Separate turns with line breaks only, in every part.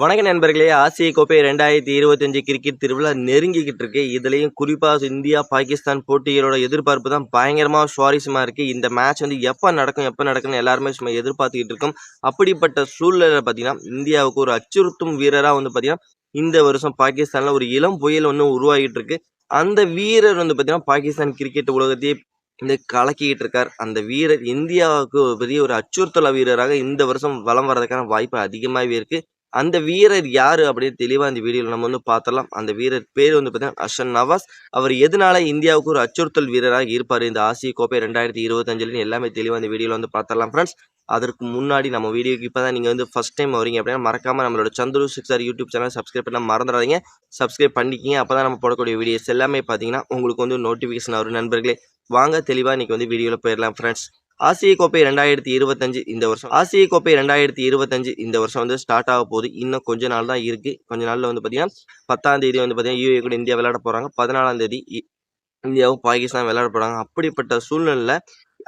வணக்க நண்பர்களே ஆசிய கோப்பை ரெண்டாயிரத்தி இருபத்தஞ்சு கிரிக்கெட் திருவிழா நெருங்கிக்கிட்டு இருக்கு. இதுலயும் குறிப்பா இந்தியா பாகிஸ்தான் போட்டிகளோட எதிர்பார்ப்பு தான் பயங்கரமா சுவாரஸ்யமா இருக்கு. இந்த மேட்ச் வந்து எப்ப நடக்கும் எப்ப நடக்கும்னு எல்லாருமே சும்மா எதிர்பார்த்துக்கிட்டு இருக்கோம். அப்படிப்பட்ட சூழ்நிலை பாத்தீங்கன்னா இந்தியாவுக்கு ஒரு அச்சுறுத்தும் வீரரா வந்து பாத்தீங்கன்னா இந்த வருஷம் பாகிஸ்தான்ல ஒரு இளம் புயல் ஒன்று உருவாகிட்டு இருக்கு. அந்த வீரர் வந்து பாத்தீங்கன்னா பாகிஸ்தான் கிரிக்கெட் உலகத்தையே இந்த கலக்கிக்கிட்டு இருக்கார். அந்த வீரர் இந்தியாவுக்கு பெரிய ஒரு அச்சுறுத்தல வீரராக இந்த வருஷம் வளம் வர்றதுக்கான வாய்ப்பு அதிகமாகவே இருக்குது அந்த வீரர் யார் அப்படின்னு தெளிவாக அந்த வீடியோவில் நம்ம வந்து பார்த்தலாம் அந்த வீரர் பேர் வந்து பார்த்தீங்கன்னா அஷன் நவாஸ். அவர் எதனால இந்தியாவுக்கு ஒரு அச்சுறுத்தல் வீரராக இருப்பார்? இந்த ஆசிய கோப்பை ரெண்டாயிரத்தி இருபத்தஞ்சிலன்னு எல்லாமே தெளிவாக அந்த வீடியோவில் வந்து பார்த்தலாம் ஃப்ரெண்ட்ஸ் அதற்கு முன்னாடி நம்ம வீடியோக்கு இப்போ தான் நீங்கள் வந்து ஃபஸ்ட் டைம் வரீங்க அப்படின்னா மறக்காம நம்மளோட Chandru sixer YouTube channel subscribe பண்ண மறந்துடாதீங்க. சப்ஸ்கிரைப் பண்ணிக்கிங்க. அப்போ தான் நம்ம போடக்கூடிய வீடியோஸ் எல்லாமே பார்த்தீங்கன்னா உங்களுக்கு வந்து நோட்டிஃபிகேஷன் வரும் நண்பர்களே. வாங்க தெளிவாக இன்றைக்கி வந்து வீடியோவில் போயிடலாம் ஃப்ரெண்ட்ஸ் ஆசிய கோப்பை ரெண்டாயிரத்தி இருபத்தஞ்சு இந்த வருஷம். ஆசிய கோப்பை ரெண்டாயிரத்தி இருபத்தஞ்சு இந்த வருஷம் வந்து ஸ்டார்ட் ஆக போகுது. இன்னும் கொஞ்ச நாள் தான் இருக்கு. கொஞ்ச நாள்ல வந்து பார்த்தீங்கன்னா பத்தாம் தேதி வந்து பார்த்தீங்கன்னா யூஏ கூட இந்தியா விளையாட போறாங்க. பதினாலாம் தேதி இந்தியாவும் பாகிஸ்தான் விளையாட போறாங்க. அப்படிப்பட்ட சூழ்நிலையில்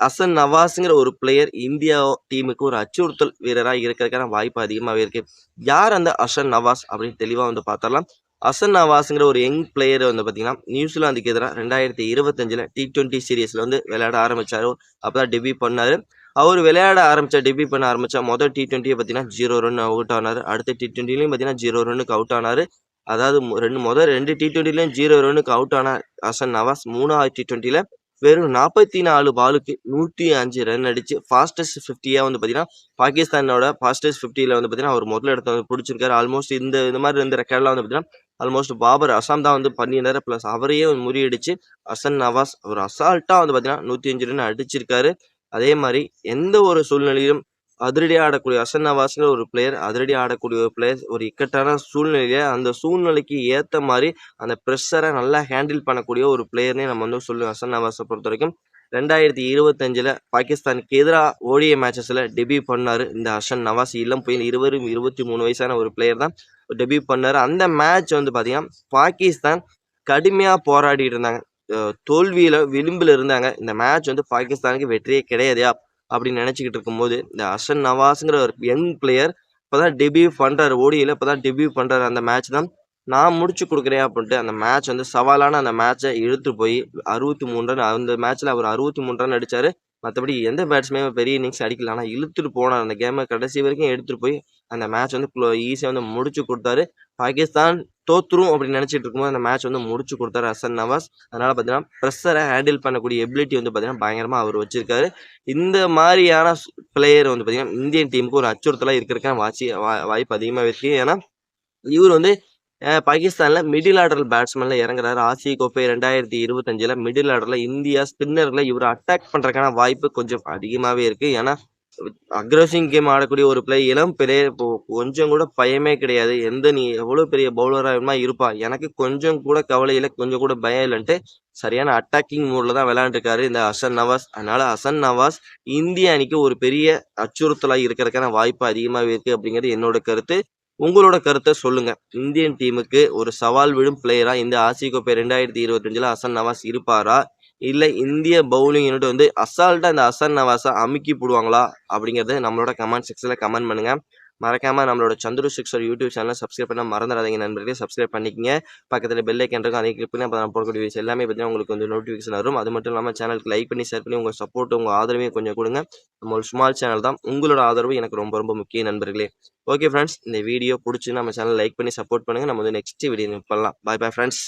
அசன் நவாஸுங்கிற ஒரு பிளேயர் இந்தியா டீமுக்கு ஒரு அச்சுறுத்தல் வீரராக இருக்கிறதுக்கான வாய்ப்பு அதிகமாகவே இருக்கு. யார் அந்த அசன் நவாஸ் அப்படின்னு தெளிவாக வந்து பார்த்தரலாம் அசன் நவாஸுங்கிற ஒரு யங் பிளேயர் வந்து பார்த்தீங்கன்னா நியூசிலாந்துக்கு எதிராக ரெண்டாயிரத்தி இருபத்தஞ்சில் டி ட்வெண்ட்டி சீரீஸில் வந்து விளையாட ஆரம்பிச்சார். அப்போ தான் டெபியூ பண்ணார். அவர் விளையாட ஆரம்பிச்ச டெபியூ பண்ண ஆரம்பிச்ச மொதல் டி டுவெண்ட்டியை பார்த்தீங்கன்னா ஜீரோ ரன் அவுட் ஆனார். அடுத்த டி ட்வெண்ட்டிலையும் பார்த்தீங்கன்னா ஜீரோ ரன்னுக்கு அவுட் ஆனார். அதாவது ரெண்டு முதல் ரெண்டு டி ட்வெண்ட்டிலையும் ஜீரோ ரன்னுக்கு அவுட் ஆன அசன் நவாஸ் மூணாவது டி ட்வெண்ட்டியில் வெறும் நாற்பத்தி நாலு பாலுக்கு நூற்றி அஞ்சு ரன் அடிச்சு ஃபாஸ்டஸ்ட் ஃபிஃப்டியாக வந்து பார்த்தீங்கன்னா பாகிஸ்தானோட ஃபாஸ்டஸ்ட் ஃபிஃப்டியில் வந்து பார்த்தீங்கன்னா அவர் முதல் இடத்த வந்து பிடிச்சிருக்காரு. ஆல்மோஸ்ட் இந்த இந்த மாதிரி இருந்த ரெக்கார்ட்லாம் வந்து பார்த்தீங்கன்னா ஆல்மோஸ்ட் பாபர் அசாம் தான் வந்து பண்ணினார் ப்ளஸ் அவரையே முறியடிச்சு. அசன் நவாஸ் அவர் அசால்ட்டாக வந்து பார்த்தீங்கன்னா நூற்றி அஞ்சு ரன் அடிச்சிருக்காரு. அதே மாதிரி எந்த ஒரு சூழ்நிலையிலும் அதிரடி ஆடக்கூடிய அசன் நவாஸ்ங்கிற ஒரு பிளேயர் அதிரடி ஆடக்கூடிய ஒரு பிளேயர் ஒரு இக்கட்டான சூழ்நிலையில அந்த சூழ்நிலைக்கு ஏற்ற மாதிரி அந்த ப்ரெஷரை நல்லா ஹேண்டில் பண்ணக்கூடிய ஒரு பிளேயர்னே நம்ம வந்து சொல்லுவோம். அசன் நவாஸை பொறுத்த வரைக்கும் ரெண்டாயிரத்தி இருபத்தஞ்சில் பாகிஸ்தானுக்கு எதிராக ஓடிய மேட்சஸில் டெபியூ பண்ணார் இந்த ஹர்ஷன் நவாஸ். இளம் புயல் இருவரும் இருபத்தி மூணு வயசான ஒரு பிளேயர் தான் டெபியூ பண்ணார். அந்த மேட்ச் வந்து பார்த்தீங்கன்னா பாகிஸ்தான் கடுமையாக போராடிட்டு இருந்தாங்க. தோல்வியில் விளிம்பில் இருந்தாங்க. இந்த மேட்ச் வந்து பாகிஸ்தானுக்கு வெற்றியே கிடையாதையா அப்படின்னு நினச்சிக்கிட்டு இருக்கும்போது இந்த ஹர்ஷன் நவாஸுங்கிற ஒரு யங் பிளேயர் இப்போ தான் டெபியூ பண்ணுறாரு ஓடியில் இப்போ தான் டெபியூ பண்ணுறாரு அந்த மேட்ச் தான் நான் முடிச்சு கொடுக்குறேன் அப்படின்ட்டு அந்த மேட்ச் வந்து சவாலான அந்த மேட்சை இழுத்து போய் அறுபத்தி மூணு ரன் அந்த மேட்ச்சில் அவர் அறுபத்தி மூணு ரன் அடிச்சாரு. மற்றபடி எந்த பேட்ஸ்மே பெரிய இன்னிங்ஸ் அடிக்கல. ஆனால் இழுத்துட்டு போனார் அந்த கேமை கடைசி வரைக்கும் எடுத்துகிட்டு போய் அந்த மேட்ச் வந்து ஈஸியாக வந்து முடிச்சு கொடுத்தாரு. பாகிஸ்தான் தோத்துரும் அப்படின்னு நினச்சிட்டு இருக்கும்போது அந்த மேட்ச் வந்து முடிச்சு கொடுத்தாரு ஹசன் நவாஸ். அதனால் பார்த்தீங்கன்னா ப்ரெஷரை ஹேண்டில் பண்ணக்கூடிய எபிலிட்டி வந்து பார்த்தீங்கன்னா பயங்கரமாக அவர் வச்சிருக்காரு. இந்த மாதிரியான பிளேயர் வந்து பார்த்தீங்கன்னா இந்தியன் டீமுக்கு ஒரு அச்சுறுத்தலாக இருக்கிறதுக்கான வாட்சி வா- வாய்ப்பு அதிகமாக இருக்குது ஏன்னா இவர் வந்து பாகிஸ்தானில் மிடில் ஆர்டர் பேட்ஸ்மேனில் இறங்குறாரு. ஆசிய கோப்பை ரெண்டாயிரத்தி இருபத்தஞ்சில் மிடில் ஆர்டரில் இந்தியா ஸ்பின்னரில் இவர் அட்டாக் பண்ணுறதுக்கான வாய்ப்பு கொஞ்சம் அதிகமாகவே இருக்குது ஏன்னா அக்ரஸிங் கேம் ஆடக்கூடிய ஒரு பிளே இளம் பிளேயர் கொஞ்சம் கூட பயமே கிடையாது. எந்த நீ எவ்வளோ பெரிய பவுலராக இருப்பா. எனக்கு கொஞ்சம் கூட கவலை இல்லை கொஞ்சம் கூட பயம் இல்லைன்ட்டு சரியான அட்டாக்கிங் மூடில் தான் விளையாண்டுருக்காரு இந்த ஹசன் நவாஸ். அதனால ஹசன் நவாஸ் இந்திய அணிக்கு ஒரு பெரிய அச்சுறுத்தலாக இருக்கிறதுக்கான வாய்ப்பு அதிகமாகவே இருக்குது அப்படிங்கிறது என்னோட கருத்து. உங்களோட கருத்தை சொல்லுங்க. இந்தியன் டீமுக்கு ஒரு சவால் விடும் பிளேயரா இந்த ஆசிய கோப்பை ரெண்டாயிரத்தி இருபத்தஞ்சுல அசன் நவாஸ் இருப்பாரா? இல்ல இந்திய பவுலிங் யூனிட் வந்து அசால்ட்டா இந்த அசன் நவாஸை அமுக்கி போடுவாங்களா? அப்படிங்கறத நம்மளோட கமெண்ட் செக்ஷன்ல கமெண்ட் பண்ணுங்க. மறக்காம நம்மளோட சந்துரு சிக்ஸர் யூடியூப் சேனலை சப்ஸ்கிரைப் பண்ண மறந்துடாதீங்க நண்பர்களே. சப்ஸ்கிரைப் பண்ணிக்கங்க. பக்கத்தில் பெல் ஐக்கன் இருக்கும். அதை கிளிக் பண்ணி அப்போ நான் போடக்கூடிய விஷயம் எல்லாமே பார்த்தீங்கன்னா உங்களுக்கு வந்து நோட்டிஃபிகேஷன் வரும். அது மட்டும் இல்லாமல் சேனலுக்கு லைக் பண்ணி ஷேர் பண்ணி உங்கள் சப்போர்ட் உங்க ஆதரவையும் கொஞ்சம் கொடுங்க. நம்ம ஒரு ஸ்மால் சேனல் தான். உங்களோட ஆதரவு எனக்கு ரொம்ப ரொம்ப முக்கிய நண்பர்களே. ஓகே ஃப்ரெண்ட்ஸ் இந்த வீடியோ பிடிச்சி நம்ம சேனல் லைக் பண்ணி சப்போர்ட் பண்ணுங்க. நம்ம வந்து நெக்ஸ்ட் வீடியோ பண்ணலாம். பாய் பாய் ஃப்ரெண்ட்ஸ்